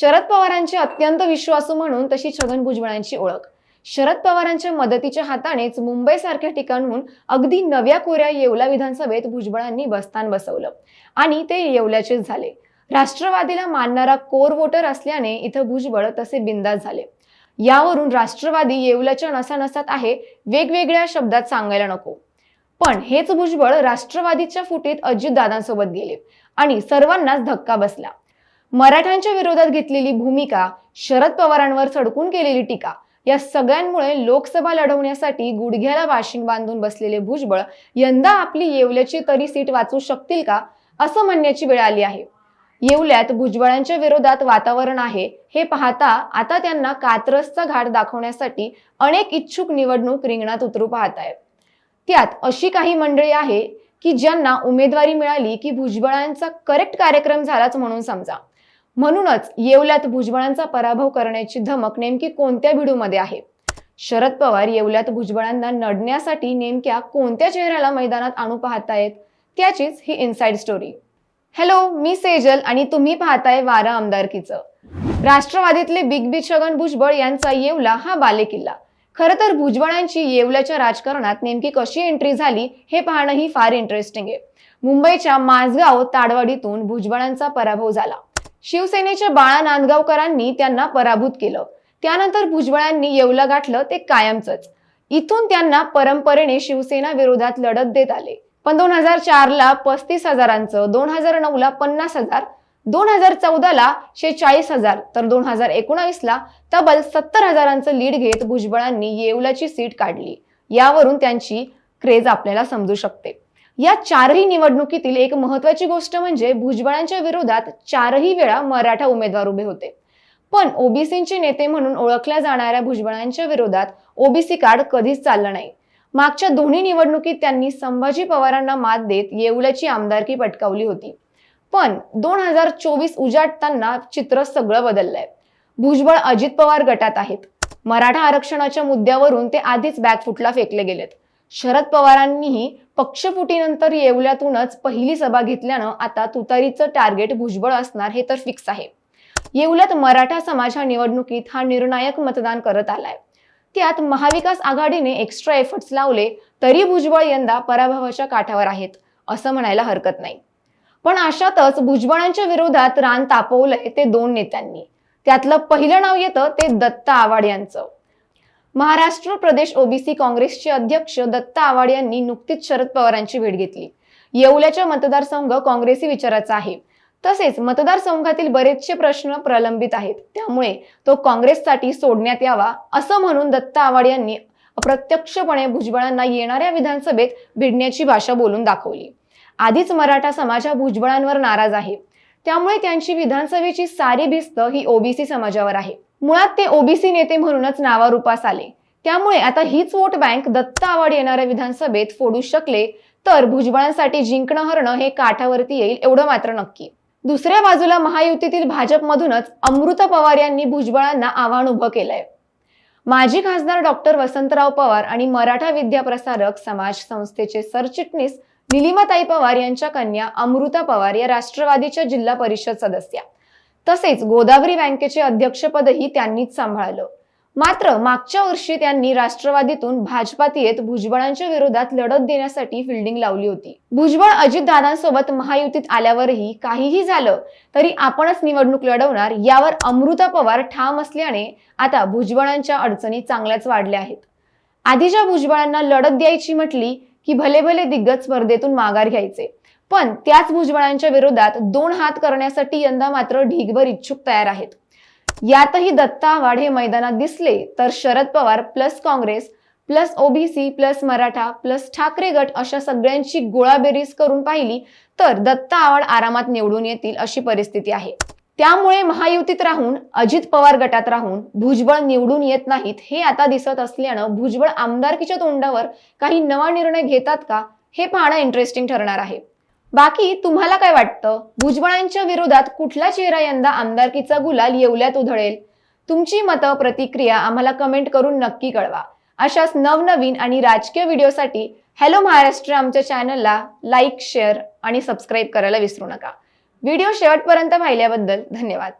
शरद पवारांचे अत्यंत विश्वासू म्हणून तशी छगन भुजबळांची ओळख. शरद पवारांच्या मदतीच्या हातानेच मुंबईसारख्या ठिकाणहून अगदी नव्या कोऱ्या येवला विधानसभेत भुजबळांनी बस्तान बसवलं आणि ते येवल्याचेच झाले. राष्ट्रवादीला मानणारा कोर वोटर असल्याने इथं भुजबळ तसे बिंदास झाले. यावरून राष्ट्रवादी येवल्याच्या नसानसात आहे वेगवेगळ्या शब्दात सांगायला नको. पण हेच भुजबळ राष्ट्रवादीच्या फुटीत अजितदादांसोबत गेले आणि सर्वांनाच धक्का बसला. मराठ्यांच्या विरोधात घेतलेली भूमिका शरद पवारांवर सडकून केलेली टीका या सगळ्यांमुळे लोकसभा लढवण्यासाठी गुडघ्याला वाशिंग बांधून बसलेले भुजबळ यंदा आपली येवल्याची तरी सीट वाचू शकतील का असं म्हणण्याची वेळ आली आहे. येवल्यात भुजबळांच्या विरोधात वातावरण आहे हे पाहता आता त्यांना कात्रसचा घाट दाखवण्यासाठी अनेक इच्छुक निवडणूक रिंगणात उतरू पाहत आहेत त्यात अशी काही मंडळी आहे की ज्यांना उमेदवारी मिळाली की भुजबळांचा करेक्ट कार्यक्रम झालाच म्हणून समजा. म्हणूनच येवल्यात भुजबळांचा पराभव करण्याची धमक नेमकी कोणत्या भिडूमध्ये आहे? शरद पवार येवल्यात भुजबळांना नडण्यासाठी नेमक्या कोणत्या चेहऱ्याला मैदानात आणू पाहतायत? त्याचीच ही इनसाइड स्टोरी हॅलो मी सेजल आणि तुम्ही पाहताय वारा आमदारकीचं. राष्ट्रवादीतले बिग बी छगन भुजबळ यांचा येवला हा बालेकिल्ला. खरं तर भुजबळांची येवल्याच्या राजकारणात नेमकी कशी एंट्री झाली हे पाहणंही फार इंटरेस्टिंग आहे. मुंबईच्या माझगाव ताडवाडीतून भुजबळांचा पराभव झाला. शिवसेनेच्या बाळा नांदगावकरांनी त्यांना पराभूत केलं. त्यानंतर भुजबळांनी येवला गाठलं ते कायमचंच. इथून त्यांना परंपरेने शिवसेना विरोधात लढत देत आले. पण दोन हजार चार ला पस्तीस हजारांचं दोन हजार नऊ ला पन्नास हजार दोन हजार चौदा ला शेचाळीस हजार तर दोन हजार एकोणावीस ला तब्बल सत्तर हजारांचं लीड घेत भुजबळांनी येवलाची सीट काढली. यावरून त्यांची क्रेज आपल्याला समजू शकते. या चारही निवडणुकीतील एक महत्वाची गोष्ट म्हणजे भुजबळांच्या विरोधात चारही वेळा मराठा उमेदवार उभे होते. पण ओबीसीचे नेते म्हणून ओळखल्या जाणाऱ्या भुजबळांच्या विरोधात ओबीसी कार्ड कधीच चाललं नाही. मागच्या दोन्ही निवडणुकीत त्यांनी संभाजी पवारांना मात देत येवल्याची आमदारकी पटकावली होती. पण दोन हजार चोवीस उजाडताना चित्र सगळं बदललंय. भुजबळ अजित पवार गटात आहेत. मराठा आरक्षणाच्या मुद्द्यावरून ते आधीच बॅकफुटला फेकले गेलेत. शरद पवारांनीही पक्षफुटीनंतर येवल्यातूनच पहिली सभा घेतल्यानं आता तुतारीचं टार्गेट भुजबळ असणार हे तर फिक्स आहे. येवल्यात मराठा समाज हा निवडणुकीत हा निर्णायक मतदान करत आलाय. त्यात महाविकास आघाडीने एक्स्ट्रा एफर्ट्स लावले तरी भुजबळ यंदा पराभवाच्या काठावर आहेत असं म्हणायला हरकत नाही. पण अशातच भुजबळांच्या विरोधात रान तापवलंय ते दोन नेत्यांनी. त्यातलं पहिलं नाव येतं ते दत्ता आव्हाड यांचं. महाराष्ट्र प्रदेश ओबीसी काँग्रेसचे अध्यक्ष दत्ता आव्हाड यांनी नुकतीच शरद पवारांची भेट घेतली. येवल्याच्या मतदारसंघ काँग्रेसी विचाराचा आहे. तसेच मतदारसंघातील बरेचसे प्रश्न प्रलंबित आहेत. त्यामुळे तो काँग्रेससाठी सोडण्यात यावा असं म्हणून दत्ता आव्हाड यांनी अप्रत्यक्षपणे भुजबळांना येणाऱ्या विधानसभेत भिडण्याची भाषा बोलून दाखवली. आधीच मराठा समाज हा भुजबळांवर नाराज आहे. त्यामुळे त्यांची विधानसभेची सारी भिस्त ही ओबीसी समाजावर आहे. मुळात ते ओबीसी नेते म्हणूनच नावारूपास आले. त्यामुळे आता हीच वोट बँक दत्त आव्हाड येणाऱ्या विधानसभेत फोडू शकले तर भुजबळांसाठी जिंकणं हरणं हे काठावरती येईल एवढं मात्र नक्की. दुसऱ्या बाजूला महायुतीतील भाजपमधूनच अमृता पवार यांनी भुजबळांना आव्हान उभं केलंय. माजी खासदार डॉक्टर वसंतराव पवार आणि मराठा विद्याप्रसारक समाज संस्थेचे सरचिटणीस निलिमाताई पवार यांच्या कन्या अमृता पवार या राष्ट्रवादीच्या जिल्हा परिषद सदस्या. तसेच गोदावरी बँकेचे अध्यक्षपदही त्यांनीच सांभाळलं. मात्र मागच्या वर्षी त्यांनी राष्ट्रवादीतून भाजपात येत भुजबळांच्या विरोधात लढत देण्यासाठी फिल्डिंग लावली होती. भुजबळ अजितदादांसोबत महायुतीत आल्यावरही काहीही झालं तरी आपणच निवडणूक लढवणार यावर अमृता पवार ठाम असल्याने आता भुजबळांच्या अडचणी चांगल्याच वाढल्या आहेत. आधीच्या भुजबळांना लढत द्यायची म्हटली की भले भले दिग्गज स्पर्धेतून माघार घ्यायचे. पण त्याच भुजबळांच्या विरोधात दोन हात करण्यासाठी यंदा मात्र ढीगभर इच्छुक तयार आहेत. यातही दत्ता आव्हाड हे मैदानात दिसले तर Sharad Pawar plus Congress plus OBC plus Maratha plus Thackeray गट अशा सगळ्यांची गोळाबेरीज करून पाहिली तर दत्ता आव्हाड आरामात निवडून येतील अशी परिस्थिती आहे. त्यामुळे महायुतीत राहून अजित पवार गटात राहून भुजबळ निवडून येत नाहीत हे आता दिसत असल्यानं भुजबळ आमदारकीच्या तोंडावर काही नवा निर्णय घेतात का हे पाहणं इंटरेस्टिंग ठरणार आहे. बाकी तुम्हाला काय वाटतं? भुजबळांच्या विरोधात कुठला चेहरा यंदा आमदारकीचा गुलाल येवल्यात उधळेल? तुमची मतं प्रतिक्रिया आम्हाला कमेंट करून नक्की कळवा. अशाच नवनवीन आणि राजकीय व्हिडिओसाठी हॅलो महाराष्ट्र आमच्या चॅनलला लाईक शेअर आणि सबस्क्राईब करायला विसरू नका. व्हिडिओ शेवटपर्यंत पाहिल्याबद्दल धन्यवाद.